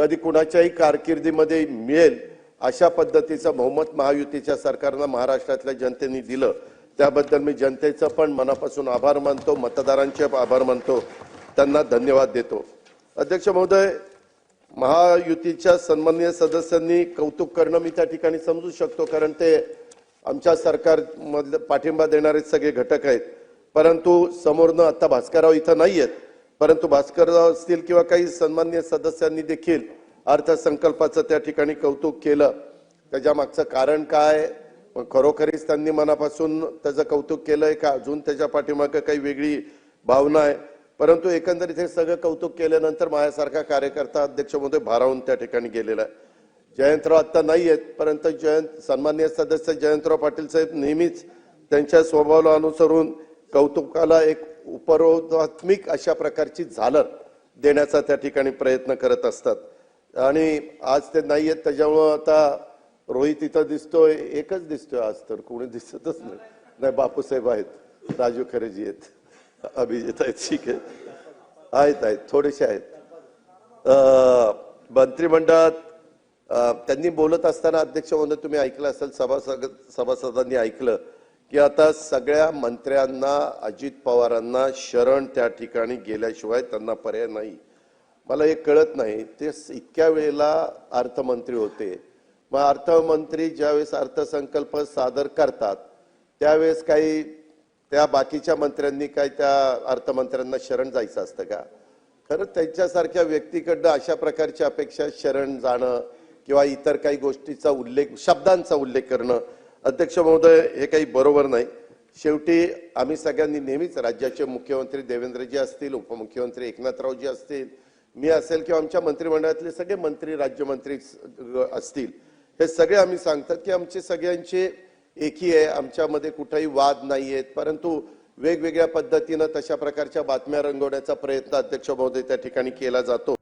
कधी कुणाच्याही कारकिर्दीमध्ये मिळेल अशा पद्धतीचं बहुमत महायुतीच्या सरकारनं महाराष्ट्रातल्या जनतेने दिलं. त्याबद्दल मी जनतेचं पण मनापासून आभार मानतो मतदारांचे आभार मानतो. त्यांना धन्यवाद देतो. अध्यक्ष महोदय महायुतीच्या सन्माननीय सदस्यांनी कौतुक करणं मी त्या ठिकाणी समजू शकतो कारण ते आमच्या सरकारमधलं पाठिंबा देणारे सगळे घटक आहेत. परंतु समोरनं आता भास्करराव इथं नाही आहेत परंतु भास्करराव असतील किंवा काही सन्माननीय सदस्यांनी देखील अर्थसंकल्पाचं त्या ठिकाणी कौतुक केलं. त्याच्या मागचं कारण काय? खरोखरीच त्यांनी मनापासून त्याचं कौतुक केलंय का? अजून त्याच्या पाठीमागं काही वेगळी भावना आहे. परंतु एकंदरीत हे सगळं कौतुक केल्यानंतर माझ्यासारखा कार्यकर्ता अध्यक्षमध्ये भारावून त्या ठिकाणी गेलेला आहे. जयंतराव आता नाही आहेत परंतु जयंत सन्मान्य सदस्य जयंतराव पाटील साहेब नेहमीच त्यांच्या स्वभावाला अनुसरून कौतुकाला एक उपरोधात्मिक अशा प्रकारची झालर देण्याचा त्या ठिकाणी प्रयत्न करत असतात. आणि आज ते नाही आहेत त्याच्यामुळं आता रोहित इथं दिसतोय एकच दिसतोय आज तर कोणी दिसतच नाही. नाही बापूसाहेब आहेत राजू खरेजी आहेत अभिजित आहेत ठीक आहे. आहेत आहेत थोडेसे आहेत. मंत्रिमंडळात त्यांनी बोलत असताना अध्यक्ष म्हणून तुम्ही ऐकलं असेल सभासद सभासदांनी ऐकलं. की आता सगळ्या मंत्र्यांना अजित पवारांना शरण त्या ठिकाणी गेल्याशिवाय त्यांना पर्याय नाही. मला हे कळत नाही. ते इतक्या वेळेला अर्थमंत्री होते. मग अर्थमंत्री ज्यावेळेस अर्थसंकल्प सादर करतात त्यावेळेस काही त्या बाकीच्या मंत्र्यांनी काय त्या अर्थमंत्र्यांना शरण जायचं असतं का? खरं त्यांच्यासारख्या व्यक्तीकडनं अशा प्रकारची अपेक्षा शरण जाणं किंवा इतर काही गोष्टीचा उल्लेख शब्दांचा उल्लेख करणं अध्यक्ष महोदय हे काही बरोबर नाही. शेवटी आम्ही सगळ्यांनी नेहमीच राज्याचे मुख्यमंत्री देवेंद्रजी असतील उपमुख्यमंत्री एकनाथरावजी असतील मी असेल किंवा आमच्या मंत्रिमंडळातले सगळे मंत्री राज्यमंत्री असतील हे सगळे आम्ही सांगतात की आमचे सगळ्यांचे एकी आहे आमच्यामध्ये कुठेही वाद नाही आहेत परंतु वेगवेगळ्या पद्धतीनं तशा प्रकारच्या बातम्या रंगवण्याचा प्रयत्न अध्यक्ष महोदय त्या ठिकाणी केला जातो.